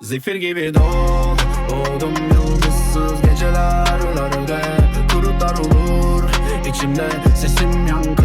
Zifir gibi doğ Doğdum yıldızsız gecelerde Durutlar olur. İçimde Sesim yankı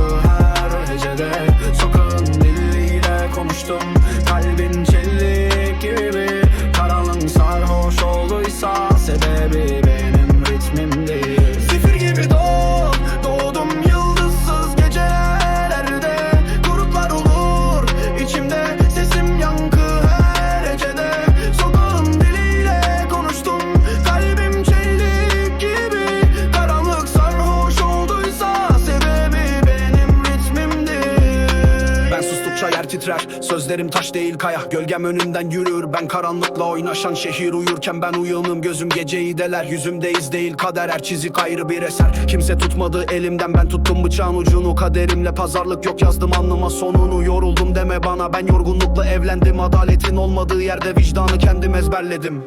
titrer. Sözlerim taş değil kaya. Gölgem önümden yürür. Ben karanlıkla oynaşan şehir uyurken Ben uyanım. Gözüm geceyi deler. Yüzümde iz değil kader. Her çizik ayrı bir eser. Kimse tutmadı elimden. Ben tuttum bıçağın ucunu. Kaderimle pazarlık yok. Yazdım alnıma sonunu. Yoruldum deme bana. Ben yorgunlukla evlendim. Adaletin olmadığı yerde vicdanı kendim ezberledim.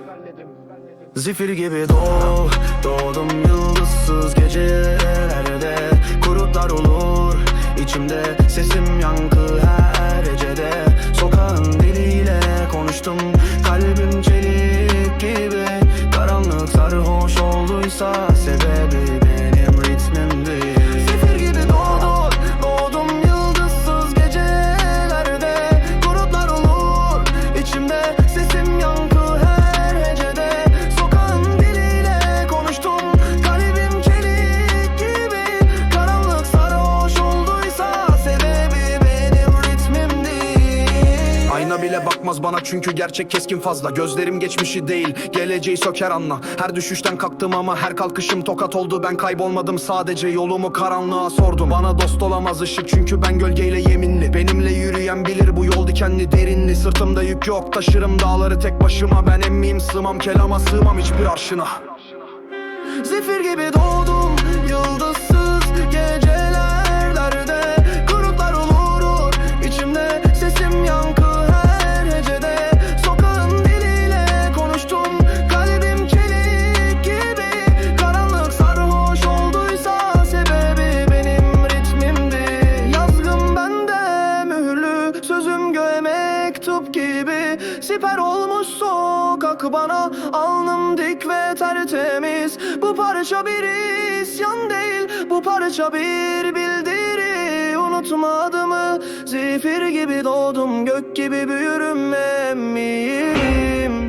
Zifir gibi doğ, doğdum yıldızsız gecelerde. Kurutlar olur içimde sesim yankı her hecede Sokağın diliyle konuştum. Kalbim çelik gibi Karanlık sarhoş olduysa sebebi bile bakmaz bana çünkü gerçek keskin fazla. Gözlerim geçmişi değil geleceği söker anla. Her düşüşten kalktım ama her kalkışım tokat oldu. Ben kaybolmadım sadece yolumu karanlığa sordum. Bana dost olamaz ışık çünkü ben gölgeyle yeminli. Benimle yürüyen bilir bu yol dikenli derinli. Sırtımda yük yok taşırım dağları tek başıma. Ben emmiyim sığmam kelama sığmam hiçbir arşına. Zifir gibi doğdum yıldızsız Siper olmuş sokak bana. Alnım dik ve tertemiz. Bu parça bir isyan değil. Bu parça bir bildiri. Unutma adımı. Zifir gibi doğdum. Gök gibi büyürüm. Emmiyim